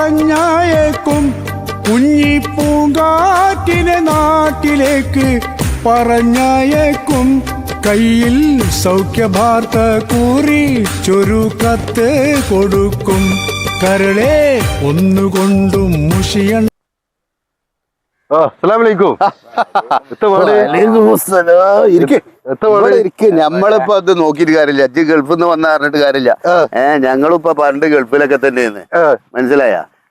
പറഞ്ഞയക്കും കുഞ്ഞി പൂങ്കാറ്റിനെ നാട്ടിലേക്ക് പറഞ്ഞയക്കും. കയ്യിൽ സൗഖ്യഭാർത്ത കൂറി ചൊരുക്കത്ത് കൊടുക്കും. കരളെ ഒന്നുകൊണ്ടും മുഷിയണ്ട ഞമ്മളിപ്പോ നമ്മളിപ്പോ അത് നോക്കിയിട്ട് കാര്യമില്ല. അജ്ജ് ഗൾഫിൽ നിന്ന് വന്ന പറഞ്ഞിട്ട് കാര്യമില്ല. ഏഹ് ഞങ്ങളിപ്പോ പണ്ട് ഗൾഫിലൊക്കെ തന്നെയാണ്. ആ,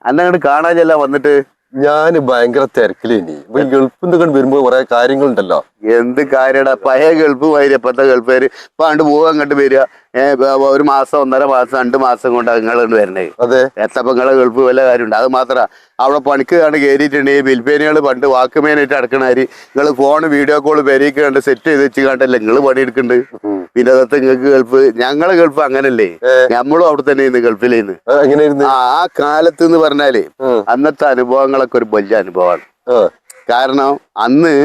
അന്നങ്ങോട്ട് കാണാനല്ല വന്നിട്ട്? ഞാൻ ഭയങ്കര തിരക്കിലേനി. ഇപ്പൊ ഈ ഗൾഫിൽ വരുമ്പോ കുറെ കാര്യങ്ങളുണ്ടല്ലോ. എന്ത് കാര്യടാ? പഴയ ഗൾഫ് വരിക ഇപ്പത്തെ ഗൾഫേര് ഇപ്പൊ അങ്ങോട്ട് പോവുക അങ്ങോട്ട് വരിക ഏഹ് ഒരു മാസം ഒന്നര മാസം രണ്ട് മാസം കൊണ്ട് നിങ്ങളുണ്ട് വരണേ. അതെ. എത്തപ്പോ നിങ്ങളെ ഗൾഫ് വല്ല കാര്യമുണ്ട്? അത് മാത്രം. അവിടെ പണിക്ക് കണ്ട് കയറിയിട്ടുണ്ടെങ്കിൽ ബിൽപ്പേനികൾ പണ്ട് വാക്കുമേനായിട്ട് അടക്കണാര് നിങ്ങൾ ഫോൺ വീഡിയോ കോൾ പെരീക്ക് കണ്ട് സെറ്റ് ചെയ്ത് വെച്ച് കണ്ടല്ലേ നിങ്ങൾ പണിയെടുക്കുന്നുണ്ട് പിന്നെ നിങ്ങൾക്ക് ഗൾഫ് ഞങ്ങളെ ഗൾഫ് അങ്ങനല്ലേ? നമ്മളും അവിടെ തന്നെ ഇന്ന് ഗൾഫിലേന്ന് ആ, കാലത്ത് എന്ന് പറഞ്ഞാൽ അന്നത്തെ അനുഭവങ്ങളൊക്കെ ഒരു വലിയ അനുഭവമാണ്. കാരണം അന്ന്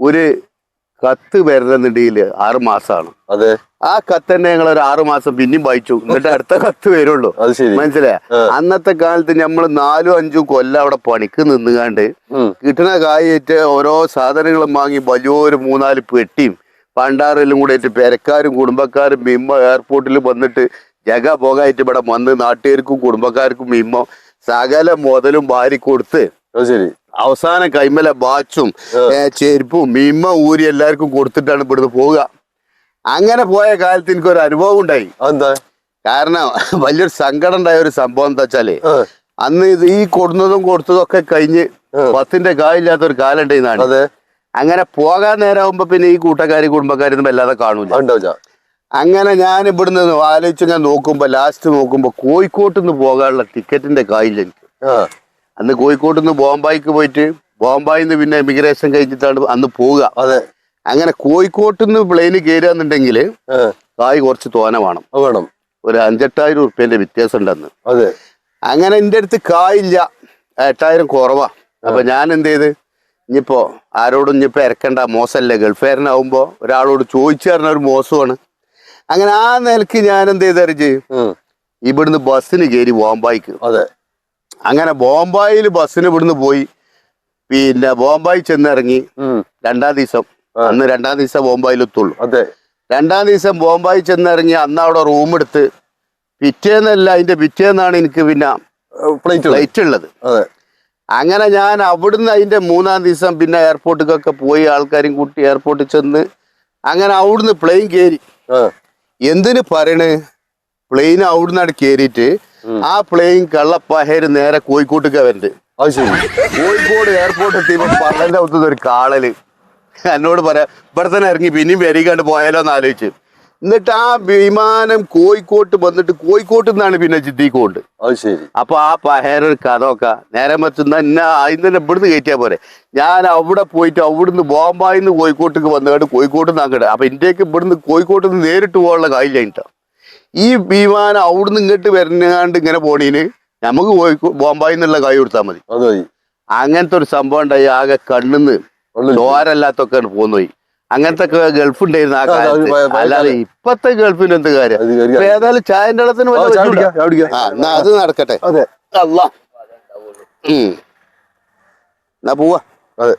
ഒരു കത്ത് വരുന്നുണ്ടെങ്കിൽ ആറ് മാസമാണ് അതെ. ആ കത്ത് തന്നെ ഞങ്ങൾ ഒരു ആറ് മാസം പിന്നെയും വായിച്ചു. എന്നിട്ട് അടുത്ത കത്ത് വരുള്ളൂ. മനസ്സിലായ. അന്നത്തെ കാലത്ത് നമ്മൾ നാലും അഞ്ചും കൊല്ലം അവിടെ പണിക്ക് നിന്നുകാണ്ട് കിട്ടുന്ന കിട്ടണ കായിട്ട് ഓരോ സാധനങ്ങളും വാങ്ങി വലിയൊരു മൂന്നാൽ പെട്ടിയും പണ്ടാറെല്ലാം കൂടെ ആയിട്ട് പെരക്കാരും കുടുംബക്കാരും മിമ്മ എയർപോർട്ടിൽ വന്നിട്ട് ജഗ പോകായിട്ട് ഇവിടെ വന്ന് നാട്ടുകാർക്കും കുടുംബക്കാർക്കും മിമ്മ സകല മുതലും വാരി കൊടുത്ത് ശരി. അവസാനം കൈമല ബാച്ചും ചെരുപ്പും മിമ്മ ഊരി എല്ലാവർക്കും കൊടുത്തിട്ടാണ് ഇവിടുന്ന് പോവുക. അങ്ങനെ പോയ കാലത്ത് എനിക്ക് ഒരു അനുഭവം ഉണ്ടായി. എന്താ കാരണം വലിയൊരു സങ്കടം ഉണ്ടായ ഒരു സംഭവം എന്താ വെച്ചാൽ അന്ന് ഇത് ഈ കൊടുന്നതും കൊടുത്തതും ഒക്കെ കഴിഞ്ഞ്. പത്തിന്റെ കായില്ലാത്ത ഒരു കാലം ഉണ്ടായിരുന്നാണ് അതെ. അങ്ങനെ പോകാൻ നേരമാകുമ്പോ പിന്നെ ഈ കൂട്ടക്കാരി കുടുംബക്കാരൊന്നും വല്ലാതെ കാണൂല. ഉണ്ടാവില്ല. അങ്ങനെ ഞാൻ ഇവിടുന്ന് ആലോചിച്ച് ഞാൻ നോക്കുമ്പോ ലാസ്റ്റ് നോക്കുമ്പോ കോഴിക്കോട്ട് നിന്ന് പോകാനുള്ള ടിക്കറ്റിന്റെ കായില്ല എനിക്ക്. അന്ന് കോഴിക്കോട്ട് നിന്ന് ബോംബായിക്ക് പോയിട്ട് ബോംബായിൽ നിന്ന് പിന്നെ ഇമിഗ്രേഷൻ കഴിഞ്ഞിട്ടാണ് അന്ന് പോവുക. അതെ. അങ്ങനെ കോഴിക്കോട്ട് നിന്ന് പ്ലെയിന് കയറുകയെന്നുണ്ടെങ്കിൽ കായ് കുറച്ച് തോന വേണം. വേണം. ഒരു അഞ്ചെട്ടായിരം ഉറുപ്പ്യന്റെ വ്യത്യാസം ഉണ്ടെന്ന് അതെ. അങ്ങനെ എന്റെ അടുത്ത് കായില്ല എട്ടായിരം കുറവാ. അപ്പൊ ഞാൻ എന്ത് ചെയ്ത്? ഇനിയിപ്പോ ആരോടും ഇനിയിപ്പോ ഇറക്കണ്ട മോശമല്ലേ? ഗൾഫുകാരനാവുമ്പോ ഒരാളോട് ചോദിച്ചു തരുന്ന ഒരു മോശമാണ്. അങ്ങനെ ആ നിലയ്ക്ക് ഞാൻ എന്ത് ചെയ്തറിച്ച് ചെയ്യും ഇവിടുന്ന് ബസ്സിന് കയറി ബോംബായിക്ക്. അതെ. അങ്ങനെ ബോംബായിൽ ബസ്സിന് ഇവിടുന്ന് പോയി. പിന്നെ ബോംബായി ചെന്നിറങ്ങി. രണ്ടാം ദിവസം. അന്ന് രണ്ടാം ദിവസം ബോംബായിൽ എത്തുള്ളൂ. അതെ. രണ്ടാം ദിവസം ബോംബായി ചെന്നിറങ്ങി അന്ന് അവിടെ റൂം എടുത്ത് പിറ്റേന്നല്ല അതിന്റെ പിറ്റേന്നാണ് എനിക്ക് പിന്നെ പ്ലേറ്റ് ഫ്ലൈറ്റ് ഉള്ളത്. അങ്ങനെ ഞാൻ അവിടുന്ന് അതിന്റെ മൂന്നാം ദിവസം പിന്നെ എയർപോർട്ടിലൊക്കെ പോയി ആൾക്കാരും കൂട്ടി എയർപോർട്ടിൽ ചെന്ന് അങ്ങനെ അവിടുന്ന് പ്ലെയിൻ കയറി എന്തിന് പറയണ്? പ്ലെയിൻ അവിടുന്ന് അവിടെ കയറിയിട്ട് ആ പ്ലെയിൻ കള്ളപ്പഹേര് നേരെ കോഴിക്കോട്ടേക്ക് വരണ്ട്. കോഴിക്കോട് എയർപോർട്ട് എത്തിയപ്പോ പള്ളന്റെ അകത്തുനിന്ന് ഒരു കാളൽ. എന്നോട് പറയാം ഇവിടെ തന്നെ ഇറങ്ങി പിന്നെയും വരികണ്ട് പോയാലോ എന്ന് ആലോചിച്ച്. എന്നിട്ട് ആ വിമാനം കോഴിക്കോട്ട് വന്നിട്ട് കോഴിക്കോട്ട് നിന്നാണ് പിന്നെ ചിത്തിക്കൊണ്ട് അത് ശരി. അപ്പൊ ആ പഹേര ഒരു കഥമൊക്കെ നേരെ മറ്റുന്ന എന്നെ അതിന് തന്നെ ഇവിടുന്ന് കയറ്റിയാ പോരെ. ഞാൻ അവിടെ പോയിട്ട് അവിടുന്ന് ബോംബായി നിന്ന് കോഴിക്കോട്ടേക്ക് വന്നുകൊണ്ട് കോഴിക്കോട്ട് നിന്ന് അങ്ങോട്ട് അപ്പൊ ഇന്ത്യയ്ക്ക് ഇവിടുന്ന് കോഴിക്കോട്ട് നിന്ന് നേരിട്ട് പോകാനുള്ള കാര്യം കഴിഞ്ഞിട്ടോ ഈ വിമാനം അവിടുന്ന് ഇങ്ങോട്ട് വരുന്നാണ്ട് ഇങ്ങനെ പോണീന് നമുക്ക് കോഴിക്കോ ബോംബായി എന്നുള്ള കൈ കൊടുത്താൽ മതി. അങ്ങനത്തെ ഒരു സംഭവം ഉണ്ടായി. ആകെ കണ്ണിന്ന് ഉള്ളിൽ ചോരല്ലാത്തൊക്കെ പോന്നുപോയി അങ്ങനത്തെ ഗൾഫ് ഉണ്ടായിരുന്നു ആ കാലത്ത്. അല്ലാതെ ഇപ്പത്തെ ഗൾഫിന് എന്ത് കാര്യം? ഏതായാലും ചായന്റെ ഇടത്തിന് അത് നടക്കട്ടെ. അല്ല എന്നാ പോവാ. അതെ.